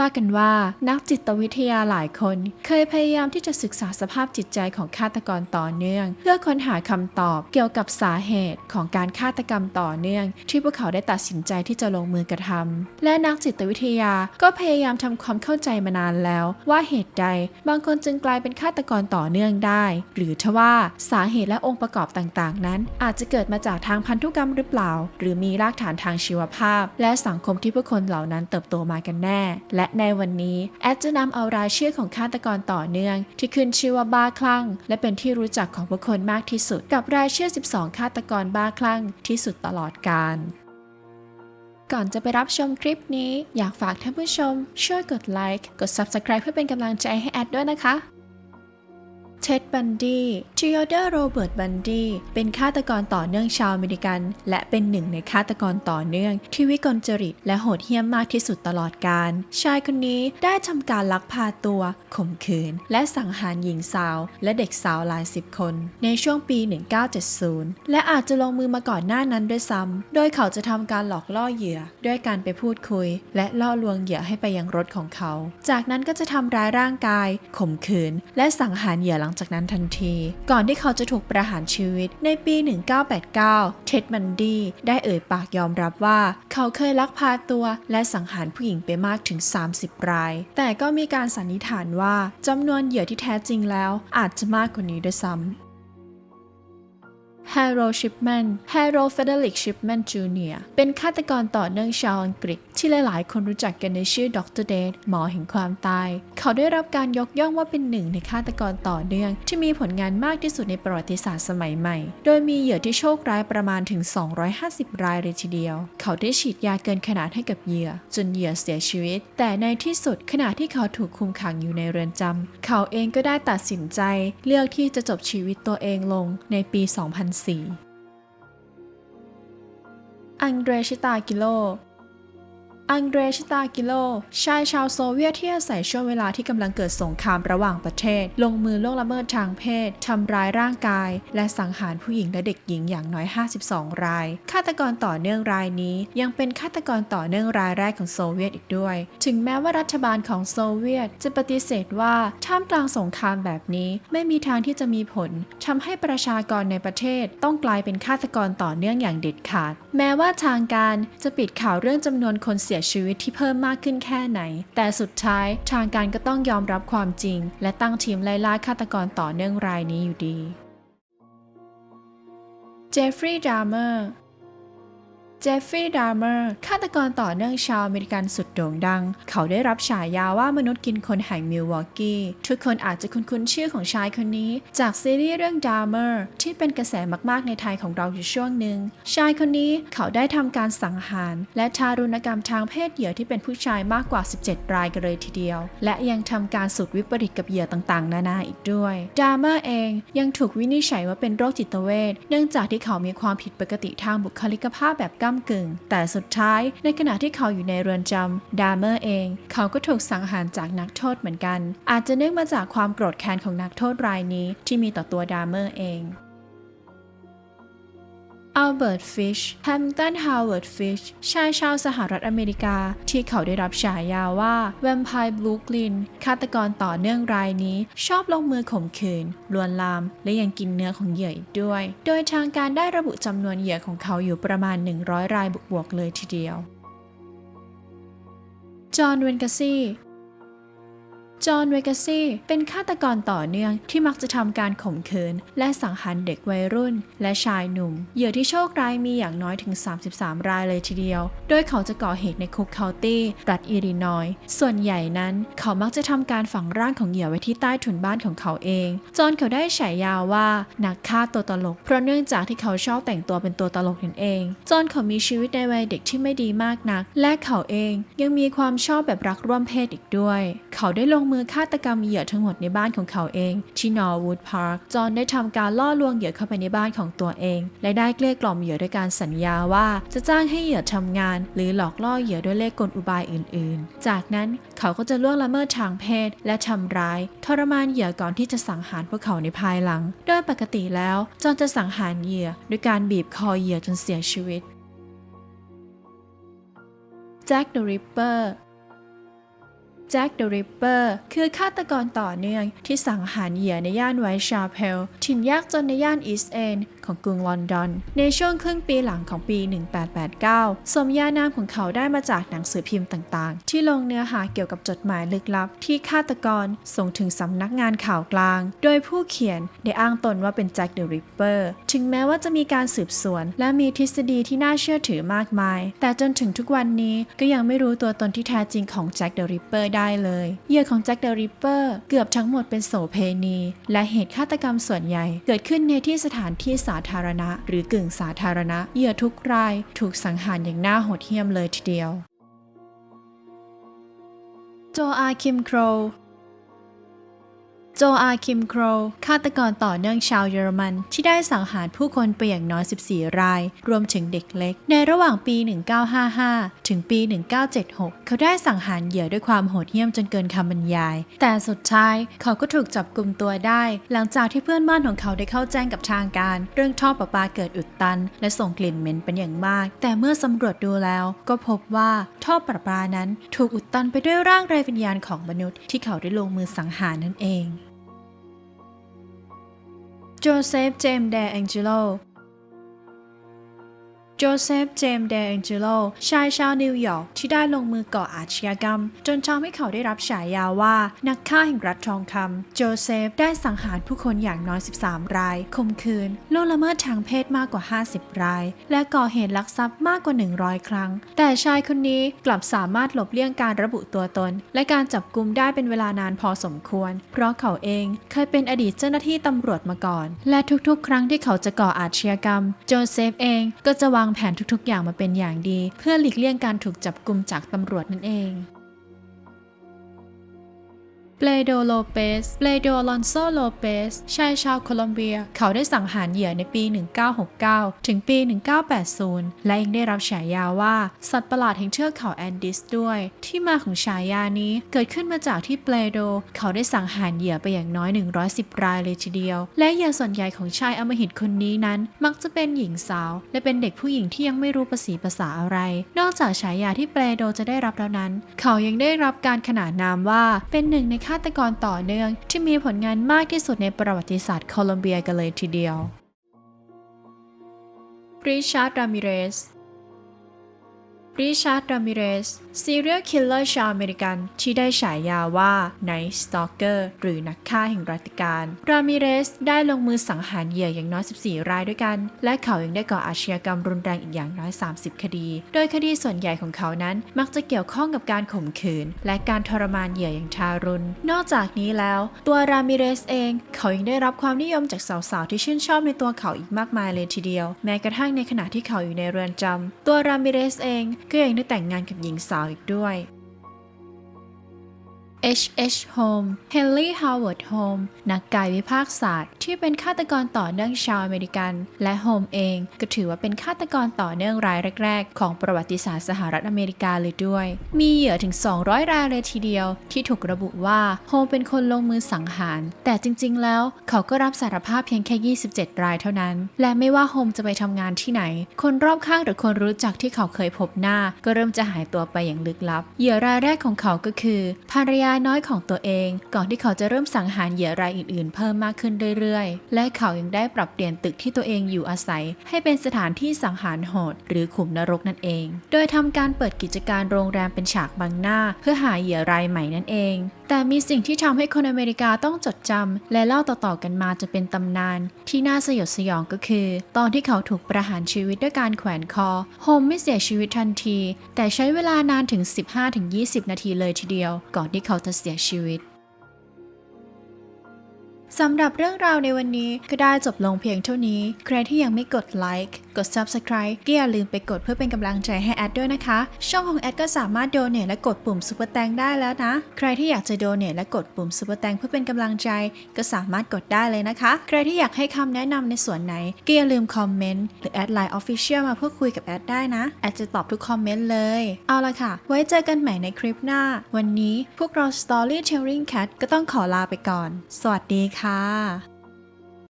ว่ากันว่านักจิตวิทยาหลายคน เคยพยายามที่จะศึกษาสภาพจิตใจของฆาตกรต่อเนื่อง เพื่อค้นหาคำตอบเกี่ยวกับสาเหตุของการฆาตกรรมต่อเนื่อง ที่พวกเขาได้ตัดสินใจที่จะลงมือกระทำและนักจิตวิทยาก็พยายามทำความเข้าใจมานานแล้ว ว่าเหตุใด บางคนจึงกลายเป็นฆาตกรต่อเนื่องได้ หรือทว่าสาเหตุและองค์ประกอบต่างๆ นั้น อาจจะเกิดมาจากทางพันธุกรรมหรือเปล่า หรือมีรากฐานทางชีวภาพ และสังคมที่ผู้คนเหล่านั้นเติบโตมากันแน่ และในวันนี้แอดจะนำเอารายชื่อของฆาตกรต่อเนื่อง ที่ขึ้นชื่อว่าบ้าคลั่ง และเป็นที่รู้จักของผู้คนมากที่สุด กับรายชื่อ 12 ฆาตกรบ้าคลั่งที่สุดตลอดกาลก่อนจะไปรับชมคลิปนี้ อยากฝากท่านผู้ชม ช่วยกดไลค์ กด Subscribe เพื่อเป็นกำลังใจให้แอดด้วยนะคะ เท็ดบันดีทีโอเดอร์โรเบิร์ตบันดี้เป็นฆาตกรต่อเนื่องชาวอเมริกัน และเป็นหนึ่งในฆาตกรต่อเนื่อง ที่วิกลจริตและโหดเหี้ยมมากที่สุดตลอดกาลชายคนนี้ได้ทำการลักพาตัว ข่มขืน และสังหารหญิงสาว และเด็กสาวหลายสิบคน ในช่วงปี 1970 และอาจจะลงมือมาก่อนหน้านั้นด้วยซ้ำโดยเขาจะทำการหลอกล่อเหยื่อ ด้วยการไปพูดคุย และล่อลวงเหยื่อให้ไปยังรถของเขา จากนั้นก็จะทำร้ายร่างกาย ข่มขืน และสังหารเหยื่อหลังงจากนั้นทันที ก่อนที่เขาจะถูกประหารชีวิตในปี 1989 เท็ดมันดี้ได้เอ่ยปากยอมรับว่า เขาเคยลักพาตัวและสังหารผู้หญิงไปมากถึง 30 ราย แต่ก็มีการสันนิษฐานว่าจำนวนเหยื่อที่แท้จริงแล้ว อาจจะมากกว่านี้ด้วยซ้ำ แฮร์โรชิปแมนแฮร์โรเฟเดริกชิปแมนจูเนียเป็นฆาตกรต่อเนื่องชาวอังกฤษ ที่หลายๆ คนรู้จักกันในชื่อดรเดดหมอแห่งความตาย เขาได้รับการยกย่องว่าเป็นหนึ่งในฆาตกรต่อเนื่อง ที่มีผลงานมากที่สุดในประวัติศาสตร์สมัยใหม่ โดยมีเหยื่อที่โชคร้ายประมาณถึง 250 รายเลยทีเดียว เขาได้ฉีดยาเกินขนาดให้กับเหยื่อ จนเหยื่อเสียชีวิต แต่ในที่สุดขณะที่เขาถูกคุมขังอยู่ในเรือนจำเขาเองก็ได้ตัดสินใจ เลือกที่จะจบชีวิตตัวเองลงในปี4 อังเดรชิตากิโล อังเดรชิตากิโล ชายชาวโซเวียตที่อาศัยช่วงเวลาที่กำลังเกิดสงครามระหว่างประเทศ ลงมือล่วงละเมิดทางเพศ ทำร้ายร่างกาย และสังหารผู้หญิงและเด็กหญิงอย่างน้อย 52 ราย ฆาตกรต่อเนื่องรายนี้ ยังเป็นฆาตกรต่อเนื่องรายแรกของโซเวียตอีกด้วย ถึงแม้ว่ารัฐบาลของโซเวียต จะปฏิเสธว่าท่ามกลางสงครามแบบนี้ไม่มีทางที่จะมีผลทำให้ประชากรในประเทศต้องกลายเป็นฆาตกรต่อเนื่องอย่างเด็ดขาด แม้ว่าทางการจะปิดข่าวเรื่องจำนวนคนเสียชีวิตที่เพิ่มมากขึ้นแค่ไหน แต่สุดท้ายทางการก็ต้องยอมรับความจริง และตั้งทีมไล่ล่าฆาตกรต่อเนื่องรายนี้อยู่ดี เจฟฟรีย์ ดามเมอร์ จฟฟรีย์ดาร์เมอร์ฆาตกรต่อเนื่องชาวอเมริกันสุดโด่งดัง เขาได้รับฉายาว่ามนุษย์กินคนแห่งมิลวอกกี้ทุกคนอาจจะคุ้นๆชื่อของชายคนนี้ จากซีรีส์เรื่องดาร์เมอร์ที่เป็นกระแสมากๆในไทยของเราอยู่ช่วงหนึ่ง ชายคนนี้เขาได้ทำการสังหาร และทารุณกรรมทางเพศเหยื่อที่เป็นผู้ชายมากกว่า 17 รายกันเลยทีเดียว และยังทำการสุดวิปริตกับเหยื่อต่างๆ นานาอีกด้วยดาร์เมอร์เองยังถูกวินิจฉัยว่าเป็นโรคจิตเวชเนื่องจากที่เขามีความผิดปกติทางบุคลิกภาพแบบก้ากึ่ง แต่สุดท้ายในขณะที่เขาอยู่ในเรือนจำดามเมอร์เอง เขาก็ถูกสังหารจากนักโทษเหมือนกัน อาจจะเนื่องมาจากความโกรธแค้นของนักโทษรายนี้ที่มีต่อตัวดามเมอร์เอง อัลเบิร์ต ฟิช แฮมตัน ฮาวเวิร์ด ฟิช ชายชาวสหรัฐอเมริกา ที่เขาได้รับฉายาว่าแวมไพร์บลูกลิน ฆาตกรต่อเนื่องรายนี้ ชอบลงมือข่มขืน ลวนลาม และยังกินเนื้อของเหยื่ออีกด้วย โดยทางการได้ระบุจำนวนเหยื่อของเขาอยู่ประมาณ 100 รายบวกๆเลยทีเดียว จอห์น เวนกาซี จอห์นเวกาซีเป็นฆาตกรต่อเนื่องที่มักจะทำการข่มขืน และสังหารเด็กวัยรุ่น และชายหนุ่ม เหยื่อที่โชคร้ายมีอย่างน้อยถึง 33 รายเลยทีเดียว โดยเขาจะก่อเหตุในคุกเคานตี้รัฐอิลลินอยส์ส่วนใหญ่นั้น เขามักจะทำการฝังร่างของเหยื่อไว้ที่ใต้ถุนบ้านของเขาเอง จอห์นเขาได้ฉายาว่านักฆ่าตัวตลก เพราะเนื่องจากที่เขาชอบแต่งตัวเป็นตัวตลกนั่นเอง จอห์นเขามีชีวิตในวัยเด็กที่ไม่ดีมากนัก และเขาเองยังมีความชอบแบบรักร่วมเพศอีกด้วย เขาได้ลงมือฆาตกรรมเหยื่อทั้งหมดในบ้านของเขาเองที่นอร์วูดพาร์คจอห์นได้ทำการล่อลวงเหยื่อเข้าไปในบ้านของตัวเอง และได้เกลี้ยกล่อมเหยื่อด้วยการสัญญาว่าจะจ้างให้เหยื่อทำงาน หรือหลอกล่อเหยื่อด้วยเลขกลอุบายอื่น ๆ จากนั้นเขาก็จะล่วงละเมิดทางเพศ และทำร้ายทรมานเหยื่อก่อนที่จะสังหารพวกเขาในภายหลัง โดยปกติแล้วจอห์นจะสังหารเหยื่อด้วยการบีบคอเหยื่อจนเสียชีวิตแจ็คเดอะริปเปอร์ จ็คเดอะริปเปอร์คือฆาตกรต่อเนื่องที่สังหารเหยื่อในย่านไวท์ชาเพลถิ่นยากจนในย่านอีสต์เอน ของกรุงลอนดอน ในช่วงครึ่งปีหลังของปี 1889 สมญานามของเขาได้มาจากหนังสือพิมพ์ต่างๆ ที่ลงเนื้อหาเกี่ยวกับจดหมายลึกลับ ที่ฆาตกรส่งถึงสำนักงานข่าวกลาง โดยผู้เขียนได้อ้างตนว่าเป็นแจ็คเดอะริปเปอร์ ถึงแม้ว่าจะมีการสืบสวน และมีทฤษฎีที่น่าเชื่อถือมากมาย แต่จนถึงทุกวันนี้ก็ยังไม่รู้ตัวตนที่แท้จริงของแจ็คเดอะริปเปอร์ได้เลย เหยื่อของแจ็คเดอะริปเปอร์เกือบทั้งหมดเป็นโสเพณี และเหตุฆาตกรรมส่วนใหญ่ เกิดขึ้นในที่สถานที่สาธารณะ หรือกึ่งสาธารณะเหยื่อทุกรายถูกสังหารอย่างน่าโหดเหี้ยมเลยทีเดียว โจอาคิมโคร โจอาคิมโครฆาตกรต่อเนื่องชาวเยอรมัน ที่ได้สังหารผู้คนไปอย่างน้อย 14 ราย รวมถึงเด็กเล็ก ในระหว่างปี 1955 ถึงปี 1976 เขาได้สังหารเหยื่อด้วยความโหดเหี้ยมจนเกินคำบรรยาย แต่สุดท้ายเขาก็ถูกจับกลุ่มตัวได้ หลังจากที่เพื่อนบ้านของเขาได้เข้าแจ้งกับทางการ เรื่องท่อประปาเกิดอุดตัน และส่งกลิ่นเหม็นเป็นอย่างมาก แต่เมื่อสำรวจดูแล้ว ก็พบว่าท่อประปานั้น ถูกอุดตันไปด้วยร่างไร้วิญญาณของมนุษย์ ที่เขาได้ลงมือสังหารนั่นเอง โจเซ โจเซฟ เจมส์เดแองเจโลชายชาวนิวยอร์กที่ได้ลงมือก่ออาชญากรรม จนทำให้เขาได้รับฉายาว่า นักฆ่าแห่งรัฐทองคำโจเซฟได้สังหารผู้คนอย่างน้อย 13 ราย ข่มขืนล่วงละเมิดทางเพศมากกว่า 50 ราย และก่อเหตุลักทรัพย์มากกว่า 100 ครั้ง แต่ชายคนนี้กลับสามารถหลบเลี่ยงการระบุตัวตน และการจับกุมได้เป็นเวลานานพอสมควร เพราะเขาเองเคยเป็นอดีตเจ้าหน้าที่ตำรวจมาก่อน และทุกๆ ครั้งที่เขาจะก่ออาชญากรรม โจเซฟเองก็จะวางางแผนทุกๆ อย่างมาเป็นอย่างดี เพื่อหลีกเลี่ยงการถูกจับกลุมจากตำรวจนั่นเอง เปเลโดโลเปสเปเลโดลอนโซโลเปสชายชาวโคลอมเบีย เขาได้สังหารเหยื่อในปี 1969 ถึงปี 1980 และยังได้รับฉายาว่า สัตว์ประหลาดแห่งเทือกเขาแอนดิสด้วย ที่มาของฉายานี้เกิดขึ้นมาจากที่เปเลโด เขาได้สังหารเหยื่อไปอย่างน้อย 110 รายเลยทีเดียว และเหยื่อส่วนใหญ่ของชายอมหิตคนนี้นั้น มักจะเป็นหญิงสาว และเป็นเด็กผู้หญิงที่ยังไม่รู้ภาษีภาษาอะไร นอกจากฉายาที่เปเลโดจะได้รับแล้วนั้น เขายังได้รับการขนานนามว่าเป็นหนึ่งในาตกรต่อเนื่อง ที่มีผลงานมากที่สุดในประวัติศาสตร์โคลอมเบียกันเลยทีเดียวริชาร์ดรามิเรส ริชาร์ดรามิเรสซีเรียลคิลเลอร์ชาวอเมริกันที่ได้ฉายาว่า Night Stalker หรือนักฆ่าแห่งรัติการ รามิเรสได้ลงมือสังหารเหยื่ออย่างน้อย 14 รายด้วยกัน และเขายังได้ก่ออาชญากรรมรุนแรงอีกอย่างน้อย 30 คดี โดยคดีส่วนใหญ่ของเขานั้นมักจะเกี่ยวข้องกับการข่มขืน และการทรมานเหยื่ออย่างทารุณ นอกจากนี้แล้ว ตัวรามิเรสเอง เขายังได้รับความนิยมจากสาวๆที่ชื่นชอบในตัวเขาอีกมากมายเลยทีเดียว แม้กระทั่งในขณะที่เขาอยู่ในเรือนจำตัวรามิเรสเองก็ยังได้แต่งงานกับหญิงสาวอีกด้วย H.H. Holmes Henry Howard Holmes นักกายวิภาคศาสตร์ ที่เป็นฆาตกรต่อเนื่องชาวอเมริกัน และโฮมเองก็ถือว่าเป็นฆาตกรต่อเนื่องรายแรก ๆ ของประวัติศาสตร์สหรัฐอเมริกาเลยด้วย มีเหยื่อถึง 200 รายเลยทีเดียว ที่ถูกระบุว่าโฮมเป็นคนลงมือสังหาร แต่จริง ๆ แล้วเขาก็รับสารภาพเพียงแค่ 27 รายเท่านั้น และไม่ว่าโฮมจะไปทำงานที่ไหน คนรอบข้างหรือคนรู้จักที่เขาเคยพบหน้า ก็เริ่มจะหายตัวไปอย่างลึกลับ เหยื่อรายแรกของเขาก็คือภรรยาาน้อยของตัวเอง ก่อนที่เขาจะเริ่มสังหารเหยื่อรายอื่นๆ เพิ่มมากขึ้นเรื่อยๆ และเขายังได้ปรับเปลี่ยนตึกที่ตัวเองอยู่อาศัย ให้เป็นสถานที่สังหารโหด หรือขุมนรกนั่นเอง โดยทำการเปิดกิจการโรงแรมเป็นฉากบังหน้า เพื่อหาเหยื่อรายใหม่นั่นเอง แต่มีสิ่งที่ทำให้คนอเมริกาต้องจดจำและเล่าต่อๆกันมาจนเป็นตำนาน ที่น่าสยดสยองก็คือ ตอนที่เขาถูกประหารชีวิตด้วยการแขวนคอ โฮมไม่เสียชีวิตทันที แต่ใช้เวลานานถึง 15-20 นาทีเลยทีเดียว ก่อนที่เขาจะเสียชีวิตสำหรับเรื่องราวในวันนี้ก็ได้จบลงเพียงเท่านี้ ใครที่ยังไม่กดไลค์ กด Subscribe ก็อย่าลืมไปกดเพื่อเป็นกำลังใจให้แอดด้วยนะคะ ช่องของแอดก็สามารถโดเน a และกดปุ่มซุปเปอร์แตงได้แล้วนะ ใครที่อยากจะโดเน a และกดปุ่มซุปเปอร์แตงเพื่อเป็นกำลังใจ ก็สามารถกดได้เลยนะคะ ใครที่อยากให้คำแนะนำในส่วนไหนก็อย่าลืมคอมเมนต์หรือแอดไลน์ Official มาพูดคุยกับแอดได้นะ แอดจะตอบทุกคอมเมนต์เลย เอาละค่ะ ไว้เจอกันใหม่ในคลิปหน้า วันนี้พวกเรา Storytelling Cat ก็ต้องขอลาไปก่อน สวัสดีค่ะ